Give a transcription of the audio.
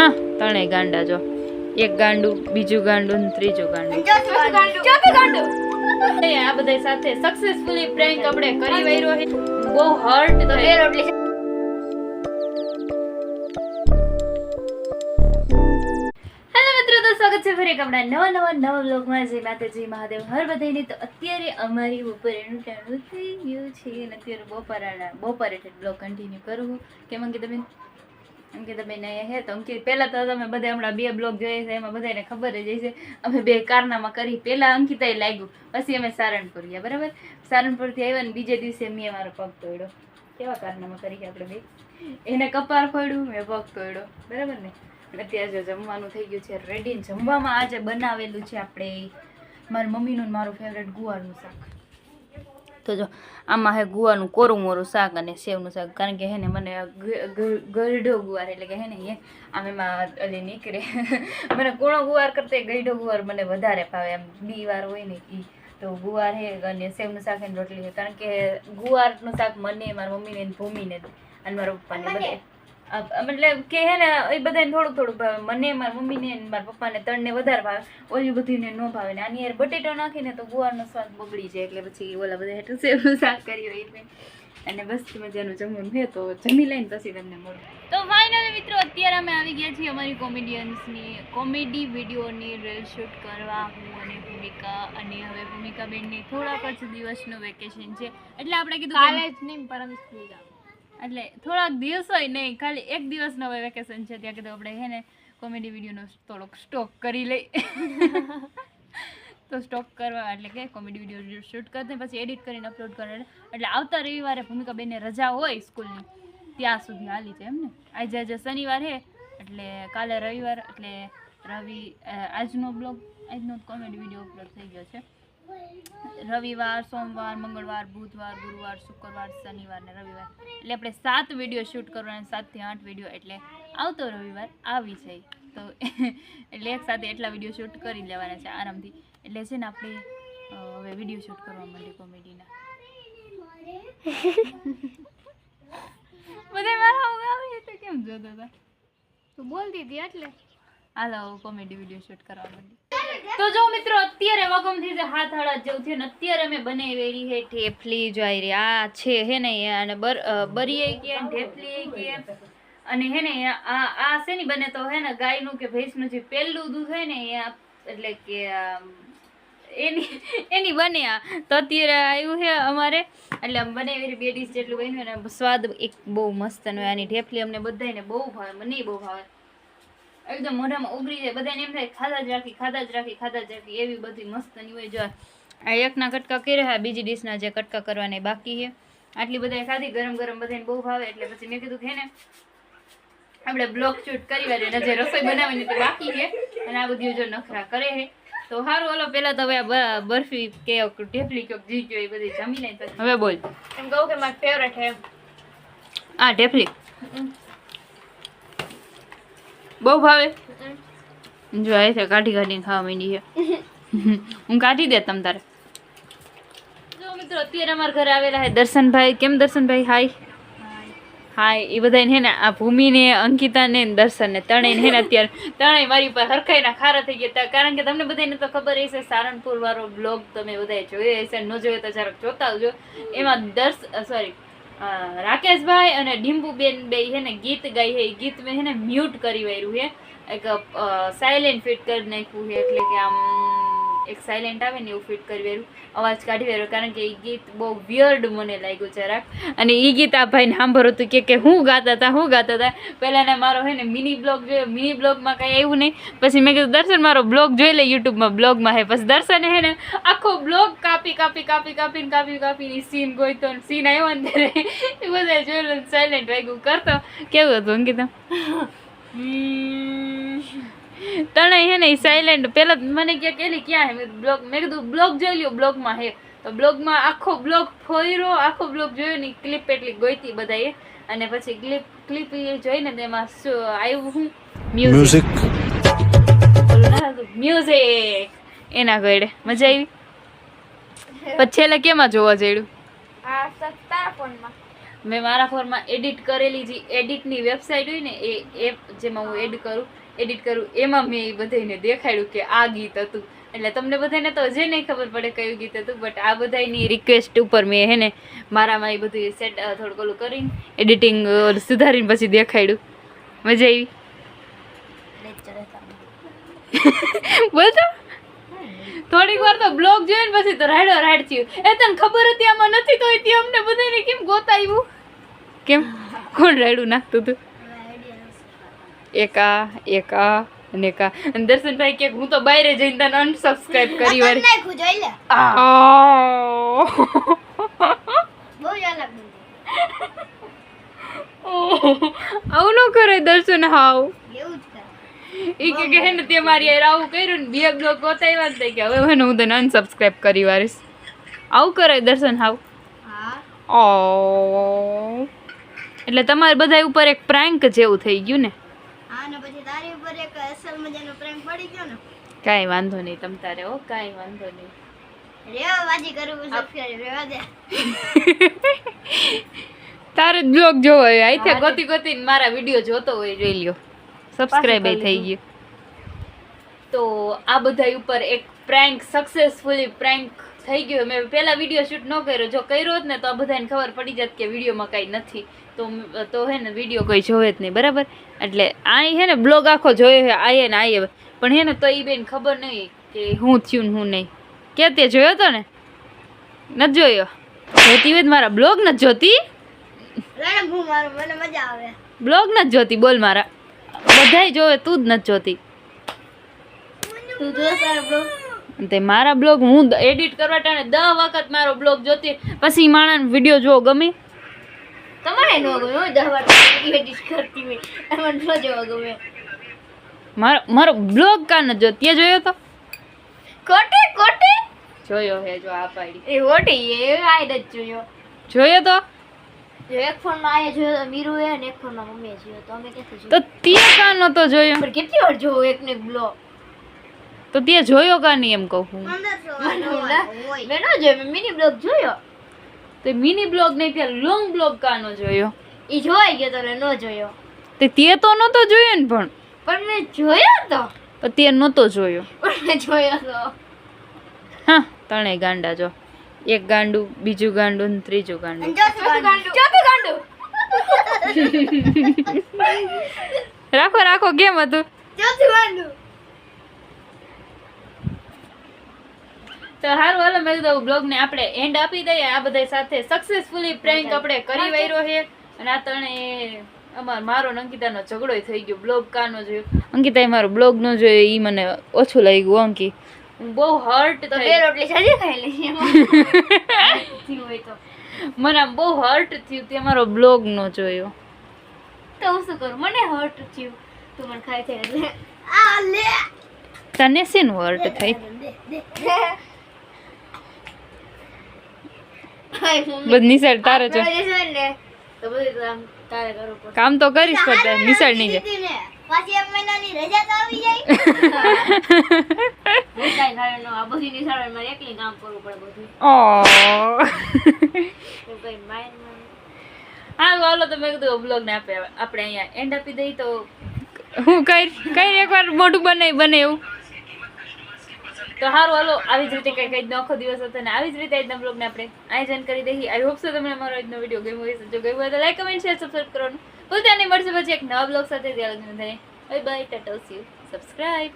હા ત્રણેય ગાંડા જો. એક ગાંડું બીજું ગાંડું ને ત્રીજું ગાંડું. ચોથું ગાંડું. આ બધા સાથે સક્સેસફુલી પ્રેન્ક આપણે કરી વૈરો બહુ હર્ટ તો બે રોટલી. છે. હેલો મિત્રો તો સ્વાગત છે ફરી એક આપણા નવા નવા નવા બ્લોગમાં જય માતાજી મહાદેવ હર બધાની તો અત્યારે અમારી બપોરેનું ટાણું થઈ ગયું છે અને અત્યારે બપોરાના બપોરે બ્લોગ કન્ટિન્યુ કરવું કેમ કે બેન અંકિતા તમે અહીંયા હે તો અંકિત પહેલાં તો તમે બધા હમણાં બે બ્લોગ જોઈએ છે, એમાં બધાને ખબર જ હશે. અમે બે કારનામાં કરી, પહેલાં અંકિતાએ લાગ્યું, પછી અમે સારણપુર ગયા બરાબર? સારણપુરથી આવ્યા ને બીજે દિવસે મેં મારો પગ તોડ્યો. કેવા કારનામાં કરી આપણે બે? એને કપાર ફોડ્યું, મેં પગ તોડ્યો, બરાબર ને? અત્યારે જો જમવાનું થઈ ગયું છે રેડી જમવામાં આજે બનાવેલું છે આપણે, મારી મમ્મીનું મારું ફેવરેટ ગુવારનું શાક. તો જો આમાં હે ગુવારનું કોરું મોરું શાક અને સેવનું શાક. કારણ કે હે ને મને ગ- ગ- ગરડો ગુવાર એટલે કે હે ને એ આમ એમાં અલી નીકળે. મને કોણો ગુવાર કરતા ગઈડો ગુવાર મને વધારે ભાવે. એમ બી વાર હોય ને એ તો ગુવાર હે અને સેવનું શાક અને રોટલી છે કારણ કે ગુવારનું શાક મને મારી મમ્મીને ને ભૂમીને અને મારા પપ્પાને બધે. મતલબ કે હે ને એ બધાને થોડુંક થોડુંક ભાવે મને મારા મમ્મીને મારા પપ્પાને તણને વધારે ભાવે ઓલી બધીને ન ભાવે ને. આની યાર બટેટો નાખીને તો ગુવારનો સ્વાદ બગડી જાય એટલે પછી ઓલા બધા હેઠળ સેવનું શાક કર્યું એટલે. અને બસ મજાનું જમવાનું છે તો જમી લઈને પછી તમને મળું. તો ફાઇનલી મિત્રો અત્યારે અમે આવી ગયા છીએ અમારી કોમેડિયન્સની કોમેડી વિડીયોની રીલ શૂટ કરવા. હું અને ભૂમિકા અને હવે ભૂમિકા બેનની થોડાક જ દિવસનું વેકેશન છે. એટલે આપણે કીધું કે- કાલે જ નહીં પરમ સ્કૂલ જાવ એટલે થોડાક દિવસો નહીં, ખાલી એક દિવસનો હવે વેકેશન છે, ત્યાં કીધું આપણે હે ને કોમેડી વિડીયોનો થોડોક સ્ટોક કરી લઈ. તો સ્ટોક કરવા એટલે કે કોમેડી વીડિયો શૂટ કરીને પછી એડિટ કરીને અપલોડ કરે. એટલે આવતા રવિવારે ભૂમિકા બેનને રજા હોય સ્કૂલની, ત્યાં સુધી હાલી છે એમ ને. આજે આજે શનિવાર છે એટલે કાલે રવિવાર, એટલે રવિ આજનો બ્લોગ આજનો કોમેડી વીડિયો અપલોડ થઈ ગયો છે. રવિવાર સોમવાર મંગળવાર બુધવાર ગુરુવાર શુક્રવાર શનિવાર ને રવિવાર. એટલે આપણે સાત વીડિયો શૂટ કરવાના સાતથી આઠ વીડિયો એટલે આવતો રવિવાર આવી જાય તો એટલે એક સાથે એટલા વીડિયો શૂટ કરી લેવાના છે આરામથી. એટલે છે ને આપણે હવે વીડિયો શૂટ કરવા માંડીએ કોમેડીના બધા મારા હું તો કેમ જોતા હતા? તું બોલતી હતી એટલે. હાલો કોમેડી વીડિયો શૂટ કરવા માંડી તો જો મિત્રો, અત્યારે વગમથી જે હાથ હળા જેવું થયું ને, અત્યારે અમે બનાવેલી હે ઠેફલી જોઈ રહી. આ છે હે ને, અને બરીએ કે ઠેફલી કે, અને હે ને, આ આ છે ને બને તો હે ને, ગાયનું કે ભેંસનું જે પહેલું દૂધ હોય ને એટલે કે એની બને આ. તો અત્યારે આવ્યું છે અમારે. એટલે આમ એવી બે ડીશ જેટલું બન્યું ને સ્વાદ એક બહુ મસ્ત હોય આની ઠેફલી અમને બધાને બહુ ભાવે, મને બહુ ભાવે. એકદમ મોઢામાં ઉગરી જાય. બધાને એમ થાય ખાધા જ રાખી ખાધા જ રાખી ખાધા જ રાખી. એવી બધી મસ્તની હોય જો આ એકના કટકા કરી હા બીજી ડીશના જે કટકા કરવાના બાકી છે. આટલી બધાએ ખાધી ગરમ ગરમ બધાને બહુ ભાવે. એટલે પછી મેં કીધું કે ને આપણે બ્લોક શૂટ કરી વાળે જે રસોઈ બનાવીને તે બાકી છે. અને આ બધી જો નખરા કરે છે. તો સારું ઓલો પેલા તો હવે આ બરફી કે ઢેફલી કે જી ગયો એ બધી જમી લઈને હવે બોલ. એમ કહું કે મારી ફેવરેટ છે આ ઢેફલી? બહુ ભાવે? જો આ છે કાઢી કાઢીને ખાવા માંડી છે. હું કાઢી દે તમ તારે. જો મિત્રો અત્યારે અમારા ઘરે આવેલા છે દર્શનભાઈ. કેમ દર્શનભાઈ? હાય હાય એ બધાને હે ને આ ભૂમિને અંકિતાને ને દર્શનને ત્રણેયને હે ને અત્યારે ત્રણેય મારી ઉપર હરખાઈના ખારા થઈ ગયા. કારણ કે તમને બધાને તો ખબર હશે સારણપુર વાળો બ્લોગ તમે બધાએ જોયો હશે ન જોયો તો જરાક જોતા આવજો. એમાં દર્શ સોરી રાકેશભાઈ અને ડીમ્બુબેન બે હે ને ગીત ગાઈ હે ગીત મેં હે ને મ્યુટ કરી વાર્યું હે એક સાયલેન્ટ ફિટ કરી નાખ્યું હે એટલે કે આમ એક સાયલેન્ટ આવે ને એવું ફિટ કરી વેરું. અવાજ કાઢી વાર્યો કારણ કે એ ગીત બહુ વિયર્ડ મને લાગ્યું જરાક. અને એ ગીત આ ભાઈને સાંભળ્યું હતું કે કે હું ગાતા હતા હું ગાતા હતા પહેલાં ને મારો હે ને મિની બ્લોગ જોયો મિની બ્લોગમાં કાંઈ આવ્યું નહીં. પછી મેં કીધું, દર્શન, મારો બ્લોગ જોઈ લે યુટ્યુબમાં બ્લોગમાં હે. પછી દર્શને હે ને આખો બ્લોગ કાપી કાપી કાપી, કાપીને કાપી, કાપીને સીન ગોઈતો સીન આવ્યો ને ત્યારે એ બધા જોયેલું સાયલેન્ટ વાગ્યું કરતો. કેવું હતું અંકિતા? તને હે ને સાયલેન્ટ પેલા મને કે કેલી ક્યાં હે? બ્લોગ મેં કીધું બ્લોગ જોઈ લ્યો બ્લોગમાં હે. તો બ્લોગમાં આખો બ્લોગ ફોયરો આખો બ્લોગ જોયો ને ક્લિપ એટલી ગોઈતી બધાએ. અને પછી ક્લિપ ક્લિપ જોઈને તેમાં શું આવ્યું હું? મ્યુઝિક મ્યુઝિક એના ગળે મજા આવી? પછી છેલ્લે કેમાં જોવા જડ્યું મેં મારા ફોનમાં એડિટ કરેલી જે એડિટની વેબસાઇટ હોય ને એ એપ જેમાં હું એડ કરું. એડિટ કરું. એમાં મેં એ બધાને દેખાડ્યું કે આ ગીત હતું. એટલે તમને બધાને તો હજી નહીં ખબર પડે કયું ગીત હતું બટ આ બધાની રિક્વેસ્ટ ઉપર મેં હે ને મારામાં એ બધું સેટ થોડુંક ઓલું કરીને એડિટિંગ સુધારીને પછી દેખાડ્યું. મજા આવી? બોલતો થોડીક વાર તો બ્લોગ જોઈને પછી તો રાડો રાડ થયું. એ તને ખબર હતી આમાં નથી તો અમને બધાને કેમ ગોતાવ્યું? કેમ? કોણ રાડું નાખતું હતું? એકા એકા અને કા અને દર્શનભાઈ કે હું તો બહાર જઈને તને અનસબસ્ક્રાઇબ કરી વાર નાખ્યું જોઈ લે. આહ. બહુ અલગ આવું ન કરે દર્શન હાવ. એવું જ ઈ કે કે ને તે મારી યાર આવું કર્યું ને બે બ્લોગ ગોતાવ્યા ને કે હવે હે હું તને અનસબસ્ક્રાઇબ કરી વારીશ આવું કરે દર્શન હાવ. હા. ઓ એટલે તમારે બધા ઉપર એક પ્રાંક જેવું થઈ ગયું ને? હા ને પછી તારી ઉપર એક અસલ મજાનો પ્રેમ પડી ગયો ને. કાંઈ વાંધો નહીં તમ તારે ઓ કાંઈ વાંધો નહીં. રેવા વાજી કરવું સબસ્ક્રાઇબ રેવા દે. તારે બ્લોગ જોવો હોય આઈથે હા. ગોતી મારા વીડિયો જોતો હોય જોઈ લ્યો. સબસ્ક્રાઇબ થઈ ગયું. તો આ બધા ઉપર એક પ્રેન્ક સક્સેસફુલી પ્રેન્ક થઈ ગયો. મેં પહેલાં વીડિયો શૂટ ન કર્યો. જો કર્યો જ ને તો આ બધાને ખબર પડી જાત કે વિડીયોમાં કાંઈ નથી. તો તો હે ને વીડિયો કોઈ જોવે જ નહીં. બરાબર? એટલે આ હે ને બ્લોગ આખો જોયો હે આયે ને આયે પણ હે ને તો એ બેન ખબર નહીં કે હું થયું ને હું નહીં. કે તે જોયો તો ને? નથી જોયો? જોતી હોય મારા બ્લોગ નથી જોતી? બ્લોગ નથી જોતી? બોલ મારા. બધાય જોવે તું જ નથી જોતી. તું જો તારા બ્લોગ? તે મારા બ્લોગ હું એડિટ કરવા ટાણે દસ વખત મારો બ્લોગ જોતી. પછી માણાને વીડિયો જોવો ગમે? તમારે ન ગમે હું દસ વાર એડિટ કરતી હોય. એમાં ન જોવા ગમે. મારો મારો બ્લોગ કા નથી જોતી તે જોયો તો? કોટે કોટે જોયો હે જો આ પાડી. એ હોટી એ આઈ જ જોયો. જોયો તો? એક ફોનમાં આયે જોયો તો મીરુ એ અને એક ફોનમાં મમ્મીએ જોયો તો. અમે ક્યાંથી તો જોયો? તે ન નતો જોયો? પણ કેટલી વાર જોયો એક ને બ્લોગ? તો તે જોયો કા નહીં એમ કહું મેં ન જોયો મિની બ્લોગ જોયો. તો મિની બ્લોગ નહીં તે લોંગ બ્લોગ કાનો જોયો. એ જોવાઈ ગયો તો ન જોયો. તે તે તો નહોતો જોયો ને પણ. પણ મેં જોયો તો. પણ તે નહોતો જોયો. પણ મેં જોયો તો. હા ત્રણેય ગાંડા જો. એક ગાંડું બીજું ગાંડું ને ત્રીજું ગાંડું. ગાંડું. ચોથું ગાંડું. રાખો રાખો કેમ હતું? ચોથું ગાંડું. તો હારું હાલો મેં કીધું બ્લોગ ને આપણે એન્ડ આપી દઈએ. આ બધા સાથે સક્સેસફુલી પ્રેન્ક આપણે કરી વાયરો છે. અને આ તણે અમાર મારો અંકિતાનો ઝઘડો થઈ ગયો. બ્લોગ કાનો જોયો. અંકિતાએ મારો બ્લોગ ન જોયો એ મને ઓછું લાગ્યું અંકી હું બહુ હર્ટ તો બે રોટલી સાજી ખાઈ થયું હોય તો મને આમ બહુ હર્ટ થયું તે મારો બ્લોગ ન જોયો. તો હું શું કરું? મને હર્ટ થયું. તું મને ખાઈ છે એટલે. આ લે તને શેનું હર્ટ થઈ હાય મમ્મી બધ તારે આપણે જે છે કામ તો કરીશ પણ નિસળ નહીં જાય પછી એક મહિનાની રજા તો આવી જાય હું કાંઈ આ બધી નિશાળો એકલી કામ કરવું પડે બધું ઓ કઈ માઇન્ડ હાલો તો મેં કીધું બ્લોગ ને આપે આપણે અહીંયા એન્ડ આપી દઈ તો હું કઈ કઈ એકવાર મોટું બને બને એવું તો સારું હાલો, આવી જ રીતે કંઈક આજનો આખો દિવસ હતો અને આવી જ રીતે આજના બ્લોગને આપણે આયોજન કરી દઈએ. આઈ હોપ સો તમને અમારો આજનો વીડિયો ગમ્યો હોય જો ગમ્યો હોય તો લાઈક કમેન્ટ શેર સબસ્ક્રાઈબ કરવાનું ભૂલતા નહીં. મળશે પછી એક નવા બ્લોગ સાથે. ત્યાં લગ્ન બાય બાય ટાટા સી સબસ્ક્રાઇબ